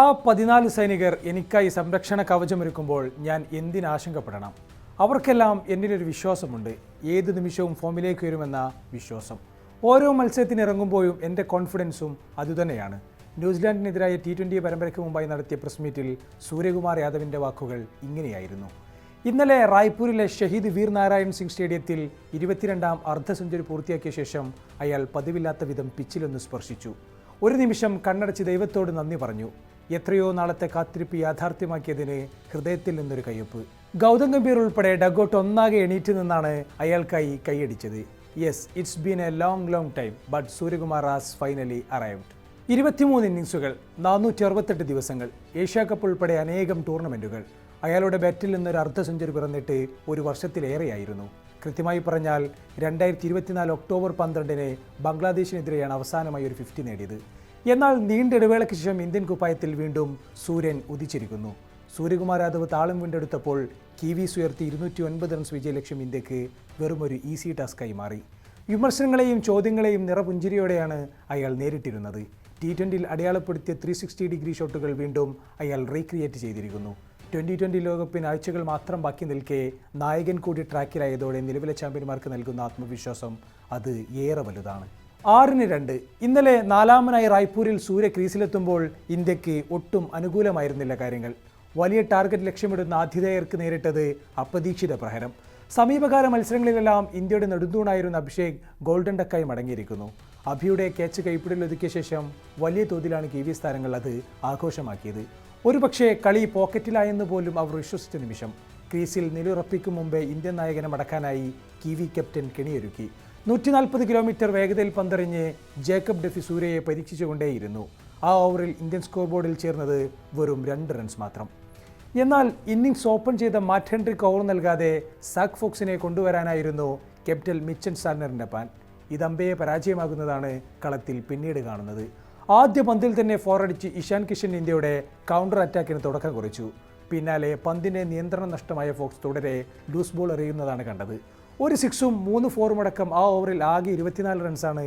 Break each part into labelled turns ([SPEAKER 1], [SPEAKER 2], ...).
[SPEAKER 1] ആ പതിനാല് സൈനികർ എനിക്കായി സംരക്ഷണ കവചമൊരുക്കുമ്പോൾ ഞാൻ എന്തിനാശങ്കപ്പെടണം അവർക്കെല്ലാം എന്നിലൊരു വിശ്വാസമുണ്ട്. ഏത് നിമിഷവും ഫോമിലേക്ക് വരുമെന്ന വിശ്വാസം. ഓരോ മത്സരത്തിനിറങ്ങുമ്പോഴും എന്റെ കോൺഫിഡൻസും അതുതന്നെയാണ്. ന്യൂസിലാൻഡിനെതിരായ ടി ട്വന്റി പരമ്പരയ്ക്ക് മുമ്പായി നടത്തിയ പ്രസ് മീറ്റിൽ സൂര്യകുമാർ യാദവിന്റെ വാക്കുകൾ ഇങ്ങനെയായിരുന്നു. ഇന്നലെ റായ്പൂരിലെ ഷഹീദ് വീർ നാരായൺ സിംഗ് സ്റ്റേഡിയത്തിൽ ഇരുപത്തിരണ്ടാം അർദ്ധ സെഞ്ചുറി പൂർത്തിയാക്കിയ ശേഷം അയാൾ പതിവില്ലാത്ത വിധം പിച്ചിലൊന്ന് സ്പർശിച്ചു. ഒരു നിമിഷം കണ്ണടച്ച് ദൈവത്തോട് നന്ദി പറഞ്ഞു. എത്രയോ നാളത്തെ കാത്തിരിപ്പ് യാഥാർത്ഥ്യമാക്കിയതിന് ഹൃദയത്തിൽ നിന്നൊരു കയ്യൊപ്പ്. ഗൗതം ഗംഭീർ ഉൾപ്പെടെ ഡഗ്ഔട്ട് ഒന്നാകെ എണീറ്റ് നിന്നാണ് അയാൾക്കായി കൈയടിച്ചത്. Yes it's been a long long time but Suryakumar has finally arrived ഇരുപത്തിമൂന്ന് ഇന്നിങ്സുകൾ നാനൂറ്റി അറുപത്തെട്ട് ദിവസങ്ങൾ ഏഷ്യാ കപ്പ് ഉൾപ്പെടെ അനേകം ടൂർണമെന്റുകൾ അയാളുടെ ബാറ്റിൽ നിന്നൊരു അർദ്ധ സെഞ്ചുറി പിറന്നിട്ട് ഒരു വർഷത്തിലേറെയായിരുന്നു. കൃത്യമായി പറഞ്ഞാൽ രണ്ടായിരത്തി ഇരുപത്തിനാല് ഒക്ടോബർ പന്ത്രണ്ടിന് ബംഗ്ലാദേശിനെതിരെയാണ് അവസാനമായി ഒരു ഫിഫ്റ്റി നേടിയത്. എന്നാൽ നീണ്ട ഇടവേളയ്ക്ക് ശേഷം ഇന്ത്യൻ കുപ്പായത്തിൽ വീണ്ടും സൂര്യൻ ഉദിച്ചിരിക്കുന്നു. സൂര്യകുമാർ യാദവ് താളം വീണ്ടെടുത്തപ്പോൾ കിവീസ് ഉയർത്തി ഇരുന്നൂറ്റി ഒൻപത് റൺസ് വിജയലക്ഷ്യം ഇന്ത്യയ്ക്ക് വെറുമൊരു ഈസി ടാസ്കായി മാറി. വിമർശനങ്ങളെയും ചോദ്യങ്ങളെയും നിറപുഞ്ചിരിയോടെയാണ് അയാൾ നേരിട്ടിരുന്നത്. ടി ട്വന്റിയിൽ അടയാളപ്പെടുത്തിയ ത്രീ സിക്സ്റ്റി ഡിഗ്രി ഷോട്ടുകൾ വീണ്ടും അയാൾ റീക്രിയേറ്റ് ചെയ്തിരിക്കുന്നു. ട്വന്റി ട്വന്റി ലോകകപ്പിന് ആഴ്ചകൾ മാത്രം ബാക്കി നിൽക്കെ നായകൻ കൂടി ട്രാക്കിലായതോടെ നിലവിലെ ചാമ്പ്യന്മാർക്ക് നൽകുന്ന ആത്മവിശ്വാസം അത് ഏറെ വലുതാണ്. ആറിന് രണ്ട്. ഇന്നലെ നാലാമനായി റായ്പൂരിൽ സൂര്യ ക്രീസിലെത്തുമ്പോൾ ഇന്ത്യയ്ക്ക് ഒട്ടും അനുകൂലമായിരുന്നില്ല കാര്യങ്ങൾ. വലിയ ടാർഗറ്റ് ലക്ഷ്യമിടുന്ന ആതിഥേയർക്ക് നേരിട്ടത് അപ്രതീക്ഷിത പ്രഹരം. സമീപകാല മത്സരങ്ങളിലെല്ലാം ഇന്ത്യയുടെ നെടുന്തൂണായിരുന്ന അഭിഷേക് ഗോൾഡൻ ഡക്കായി മടങ്ങിയിരിക്കുന്നു. അഭിയുടെ ക്യാച്ച് കൈപ്പിടലൊതുക്കിയ ശേഷം വലിയ തോതിലാണ് കിവീസ് താരങ്ങൾ അത് ആഘോഷമാക്കിയത്. ഒരുപക്ഷെ കളി പോക്കറ്റിലായെന്ന് പോലും അവർ വിശ്വസിച്ച നിമിഷം. ക്രീസിൽ നിലുറപ്പിക്കും മുമ്പേ ഇന്ത്യൻ നായകനെ മടക്കാനായി കിവി ക്യാപ്റ്റൻ കെണിയൊരുക്കി. നൂറ്റി നാൽപ്പത് കിലോമീറ്റർ വേഗതയിൽ പന്തെറിഞ്ഞ് ജേക്കബ് ഡെഫി സൂര്യയെ പരീക്ഷിച്ചുകൊണ്ടേയിരുന്നു. ആ ഓവറിൽ ഇന്ത്യൻ സ്കോർ ബോർഡിൽ ചേർന്നത് വെറും രണ്ട് റൺസ് മാത്രം. എന്നാൽ ഇന്നിംഗ്സ് ഓപ്പൺ ചെയ്ത മാറ്റ് ഹെൻഡ്രിക്ക് ഓവർ നൽകാതെ സാക് ഫോക്സിനെ കൊണ്ടുവരാനായിരുന്നു ക്യാപ്റ്റൻ മിച്ചൻ സാർണറിന്റെ പാൻ ഇത് അമ്പയെ പരാജയമാകുന്നതാണ് കളത്തിൽ പിന്നീട് കാണുന്നത്. ആദ്യ പന്തിൽ തന്നെ ഫോറടിച്ച് ഇഷാൻ കിഷൻ ഇന്ത്യയുടെ കൗണ്ടർ അറ്റാക്കിന് തുടക്കം കുറിച്ചു. പിന്നാലെ പന്തിന്റെ നിയന്ത്രണം നഷ്ടമായ ഫോക്സ് തുടരെ ലൂസ് ബോൾ എറിയുന്നതാണ് കണ്ടത്. ഒരു സിക്സും മൂന്ന് ഫോറും അടക്കം ആ ഓവറിൽ ആകെ ഇരുപത്തിനാല് റൺസാണ്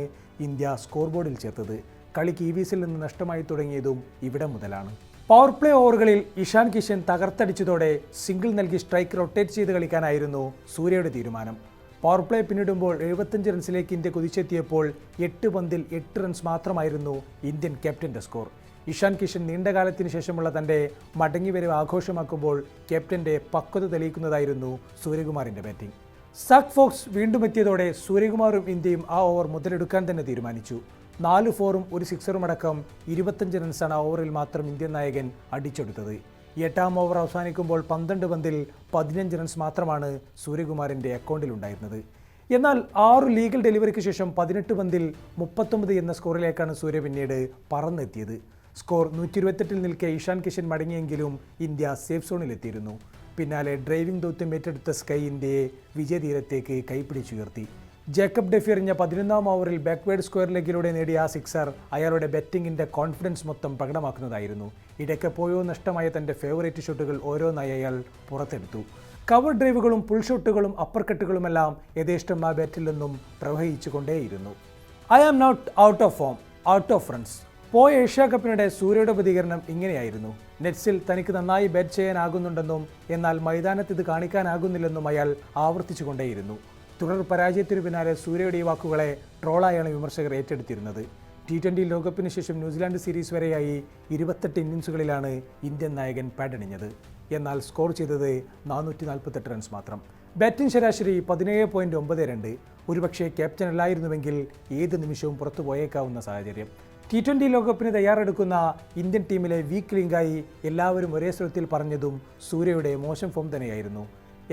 [SPEAKER 1] ഇന്ത്യ സ്കോർ ബോർഡിൽ ചേർത്തത് കളി കീവീസിൽ നിന്ന് നഷ്ടമായി തുടങ്ങിയതും ഇവിടെ മുതലാണ്. പവർ പ്ലേ ഓവറുകളിൽ ഇഷാൻ കിഷൻ തകർത്തടിച്ചതോടെ സിംഗിൾ നൽകി സ്ട്രൈക്ക് റൊട്ടേറ്റ് ചെയ്ത് കളിക്കാനായിരുന്നു സൂര്യയുടെ തീരുമാനം. പവർ പ്ലേ പിന്നിടുമ്പോൾ എഴുപത്തഞ്ച് റൺസിലേക്ക് ഇന്ത്യ കുതിച്ചെത്തിയപ്പോൾ എട്ട് പന്തിൽ എട്ട് റൺസ് മാത്രമായിരുന്നു ഇന്ത്യൻ ക്യാപ്റ്റന്റെ സ്കോർ. ഇഷാൻ കിഷൻ നീണ്ടകാലത്തിന് ശേഷമുള്ള തന്റെ മടങ്ങിവരവ് ആഘോഷമാക്കുമ്പോൾ ക്യാപ്റ്റന്റെ പക്വത തെളിയിക്കുന്നതായിരുന്നു സൂര്യകുമാറിന്റെ ബാറ്റിംഗ്. സാക് ഫോക്സ് വീണ്ടും എത്തിയതോടെ സൂര്യകുമാറും ഇന്ത്യയും ആ ഓവർ മുതലെടുക്കാൻ തന്നെ തീരുമാനിച്ചു. നാല് ഫോറും ഒരു സിക്സറും അടക്കം ഇരുപത്തഞ്ച് റൺസാണ് ആ ഓവറിൽ മാത്രം ഇന്ത്യൻ നായകൻ അടിച്ചെടുത്തത്. എട്ടാം ഓവർ അവസാനിക്കുമ്പോൾ പന്ത്രണ്ട് പന്തിൽ പതിനഞ്ച് റൺസ് മാത്രമാണ് സൂര്യകുമാറിന്റെ അക്കൗണ്ടിലുണ്ടായിരുന്നത് എന്നാൽ ആറ് ലീഗൽ ഡെലിവറിക്ക് ശേഷം പതിനെട്ട് പന്തിൽ മുപ്പത്തൊമ്പത് എന്ന സ്കോറിലേക്കാണ് സൂര്യ പിന്നീട് പറന്നെത്തിയത്. സ്കോർ നൂറ്റി ഇരുപത്തെട്ടിൽ നിൽക്കെ ഇഷാൻ കിഷൻ മടങ്ങിയെങ്കിലും ഇന്ത്യ സേഫ് സോണിലെത്തിയിരുന്നു പിന്നാലെ ഡ്രൈവിംഗ് ദൗത്യം ഏറ്റെടുത്ത സ്കൈ ഇന്ത്യയെ വിജയതീരത്തേക്ക് കൈപ്പിടിച്ചുയർത്തി ജേക്കബ് ഡെഫി എറിഞ്ഞ പതിനൊന്നാം ഓവറിൽ ബാക്ക്വേർഡ് സ്ക്വയർ ലെഗിലൂടെ നേടിയ ആ സിക്സർ അയാളുടെ ബാറ്റിംഗിന്റെ കോൺഫിഡൻസ് മൊത്തം പ്രകടമാക്കുന്നതായിരുന്നു. ഇടയ്ക്കെപ്പോയോ നഷ്ടമായ തന്റെ ഫേവറേറ്റ് ഷോട്ടുകൾ ഓരോന്നായി അയാൾ പുറത്തെടുത്തു. കവർ ഡ്രൈവുകളും പുൾ ഷോട്ടുകളും അപ്പർ കട്ടുകളുമെല്ലാം യഥേഷ്ടം ആ ബാറ്റിൽ നിന്നും പ്രവഹിച്ചുകൊണ്ടേയിരുന്നു. I am not out of form out of runs പോയ ഏഷ്യാ കപ്പിനിടെ സൂര്യയുടെ പ്രതികരണം ഇങ്ങനെയായിരുന്നു. നെറ്റ്സിൽ തനിക്ക് നന്നായി ബാറ്റ് ചെയ്യാനാകുന്നുണ്ടെന്നും എന്നാൽ മൈതാനത്ത് ഇത് കാണിക്കാനാകുന്നില്ലെന്നും അയാൾ ആവർത്തിച്ചുകൊണ്ടേയിരുന്നു. തുടർ പരാജയത്തിനു പിന്നാലെ സൂര്യയുടെ ഈ വാക്കുകളെ ട്രോളായാണ് വിമർശകർ ഏറ്റെടുത്തിരുന്നത്. ടി ട്വന്റി ലോകകപ്പിന് ശേഷം ന്യൂസിലാൻഡ് സീരീസ് വരെയായി ഇരുപത്തെട്ട് ഇന്നിംഗ്സുകളിലാണ് ഇന്ത്യൻ നായകൻ പാഡണിഞ്ഞത് എന്നാൽ സ്കോർ ചെയ്തത് നാനൂറ്റി നാൽപ്പത്തെട്ട് റൺസ് മാത്രം. ബാറ്റിംഗ് ശരാശരി പതിനേഴ് പോയിന്റ് ഒമ്പത് രണ്ട്. ഒരുപക്ഷെ ക്യാപ്റ്റൻ അല്ലായിരുന്നുവെങ്കിൽ ഏത് നിമിഷവും പുറത്തു പോയേക്കാവുന്ന സാഹചര്യം. ടി ട്വന്റി ലോകകപ്പിന് തയ്യാറെടുക്കുന്ന ഇന്ത്യൻ ടീമിലെ വീക്ക് ലിങ്കായി എല്ലാവരും ഒരേ സ്വരത്തിൽ പറഞ്ഞതും സൂര്യയുടെ മോശം ഫോം തന്നെയായിരുന്നു.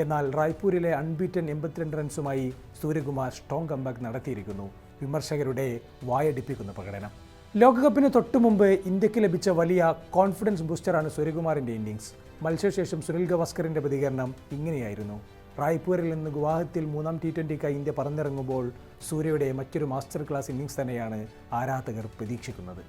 [SPEAKER 1] എന്നാൽ റായ്പൂരിലെ അൺബീറ്റൻ എൺപത്തിരണ്ട് റൺസുമായി സൂര്യകുമാർ സ്ട്രോങ് കമ്പാക്ക് നടത്തിയിരിക്കുന്നു. വിമർശകരുടെ വായടിപ്പിക്കുന്ന പ്രകടനം. ലോകകപ്പിന് തൊട്ടുമുമ്പ് ഇന്ത്യയ്ക്ക് ലഭിച്ച വലിയ കോൺഫിഡൻസ് ബൂസ്റ്ററാണ് സൂര്യകുമാറിന്റെ ഇന്നിങ്സ് മത്സരശേഷം സുനിൽ ഗവാസ്കറിന്റെ പ്രതികരണം ഇങ്ങനെയായിരുന്നു. റായ്പൂരിൽ നിന്ന് ഗുവാഹത്തിയിൽ മൂന്നാം ടി ട്വന്റിക്കായി ഇന്ത്യ പറന്നിറങ്ങുമ്പോൾ സൂര്യയുടെ മറ്റൊരു മാസ്റ്റർ ക്ലാസ് ഇന്നിങ്സ് തന്നെയാണ് ആരാധകർ പ്രതീക്ഷിക്കുന്നത്.